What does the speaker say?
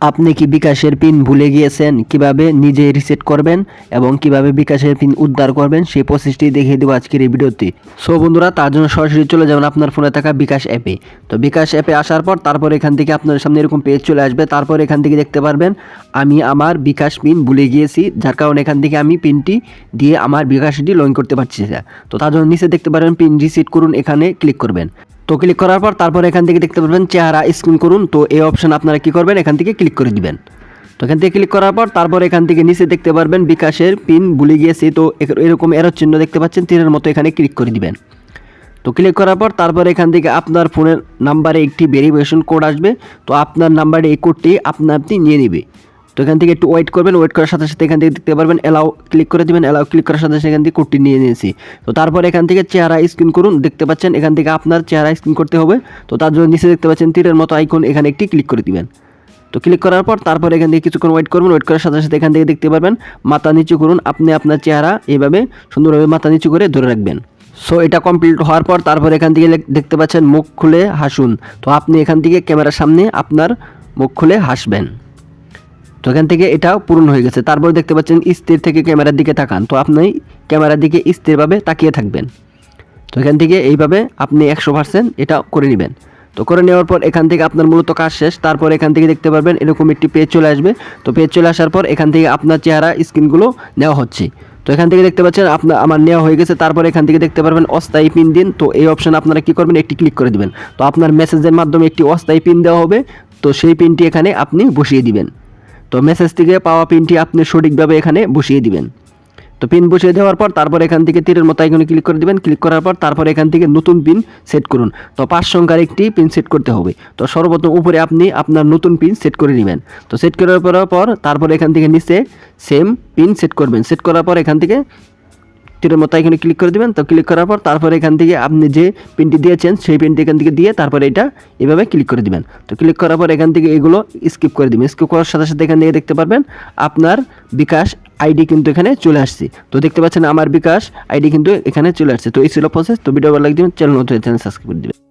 আপনি কি বিকাশের পিন ভুলে গিয়েছেন? কীভাবে নিজে রিসেট করবেন এবং কীভাবে বিকাশের পিন উদ্ধার করবেন? সেই প্রসেসটি দেখিয়ে দেবো আজকের এই ভিডিওতে। সো বন্ধুরা, তার জন্য সরাসরি চলে যাবেন আপনার ফোনে থাকা বিকাশ অ্যাপে তো বিকাশ অ্যাপে আসার পর তারপর এখান থেকে আপনার সামনে এরকম পেজ চলে আসবে। তারপর এখান থেকে দেখতে পারবেন, আমি আমার বিকাশ পিন ভুলে গিয়েছি, যার কারণে এখান থেকে আমি পিনটি দিয়ে আমার বিকাশটি লইন করতে পারছি না। তো তার জন্য নিচে দেখতে পারবেন, পিন রিসেট করুন, এখানে ক্লিক করবেন। তো ক্লিক করার পর তারপর এখান থেকে দেখতে পারবেন চেহারা স্ক্রিন করুন। তো এই অপশান আপনারা কি করবেন? এখান থেকে ক্লিক করে দিবেন। তো এখান থেকে ক্লিক করার পর তারপর এখান থেকে নিচে দেখতে পারবেন বিকাশের পিন ভুলে গিয়েছে। তো এরকম এরো চিহ্ন দেখতে পাচ্ছেন, তীরের মতো এখানে ক্লিক করে দিবেন। তো ক্লিক করার পর তারপর এখান থেকে আপনার ফোনের নাম্বারে একটি ভেরিফিকেশন কোড আসবে। তো আপনার নাম্বারে এই কোডটি আপনা আপনি নিয়ে নেবে। তো এখান থেকে একটু ওয়েট করবেন ওয়েট করার সাথে সাথে এখান থেকে দেখতে পারবেন এলাও ক্লিক করে দিবেন এলাও ক্লিক করার সাথে সাথে এখান থেকে কোডটি নিয়ে নিয়েছি। তো তারপর এখান থেকে চেহারা স্ক্রিন করুন, দেখতে পাচ্ছেন এখান থেকে আপনার চেহারা স্ক্রিন করতে হবে। তো তার জন্য নিচে দেখতে পাচ্ছেন তীরের মতো আইকন এখানে একটি ক্লিক করে দিবেন। তো ক্লিক করার পর তারপর এখান থেকে কিছুক্ষণ ওয়েট করবেন ওয়েট করার সাথে সাথে এখান থেকে দেখতে পারবেন, মাথা নিচু করুন, আপনি আপনার চেহারা এইভাবে সুন্দরভাবে মাথা নিচু করে ধরে রাখবেন। সো এটা কমপ্লিট হওয়ার পর তারপর এখান থেকে দেখতে পাচ্ছেন মুখ খুলে হাসুন। তো আপনি এখান থেকে ক্যামেরার সামনে আপনার মুখ খুলে হাসবেন। তো এখান থেকে এটা পূরণ হয়ে গেছে। তারপর দেখতে পাচ্ছেন, স্থির থেকে ক্যামেরার দিকে তাকান। তো আপনি ক্যামেরার দিকে স্থিরভাবে তাকিয়ে থাকবেন। তো এখান থেকে এইভাবে আপনি একশো পার্সেন্ট এটা করে নেবেন। তো করে নেওয়ার পর এখান থেকে আপনার মূলত কাজ শেষ। তারপর এখান থেকে দেখতে পারবেন, এরকম একটি পেজ চলে আসবে। তো পেজ চলে আসার পর এখান থেকে আপনার চেহারা, স্ক্রিনগুলো নেওয়া হচ্ছে। তো এখান থেকে দেখতে পাচ্ছেন আপনার আমার নেওয়া হয়ে গেছে। তারপর এখান থেকে দেখতে পারবেন, অস্থায়ী পিন দিন। তো এই অপশন আপনারা কি করবেন, একটি ক্লিক করে দিবেন। তো আপনার মেসেজের মাধ্যমে একটি অস্থায়ী পিন দেওয়া হবে। তো সেই পিনটি এখানে আপনি বসিয়ে দিবেন। তো মেসেজ থেকে পাওয়া পিনটি আপনি সঠিকভাবে এখানে বসিয়ে দিবেন। তো পিন বসিয়ে দেওয়ার পর তারপর এখান থেকে তীরের মতো এখানে ক্লিক করে দিবেন। ক্লিক করার পর তারপর এখান থেকে নতুন পিন সেট করুন। তো পাঁচ সংখ্যার একটি পিন সেট করতে হবে। তো সর্বপ্রথম উপরে আপনি আপনার নতুন পিন সেট করে নেবেন। তো সেট করার পর পর তারপর এখান থেকে নিচে সেম পিন সেট করবেন। সেট করার পর এখান থেকে তীরের মতো এখানে ক্লিক করে দেবেন। তো ক্লিক করার পর তারপরে এখান থেকে আপনি যে পিনটি দিয়েছেন, সেই পিনটি এখান থেকে দিয়ে তারপরে এটা এভাবে ক্লিক করে দেবেন। তো ক্লিক করার পর এখান থেকে এগুলো স্কিপ করে দেবেন। স্কিপ করার সাথে সাথে এখান থেকে দেখতে পারবেন আপনার বিকাশ আইডি কিন্তু এখানে চলে আসছে। তো দেখতে পাচ্ছেন আমার বিকাশ আইডি কিন্তু এখানে চলে আসছে। তো এই ছিল প্রসেস তো ভিডিও ভালো লাগবে চ্যানেল নতুন সাবস্ক্রাইব করে দিবেন।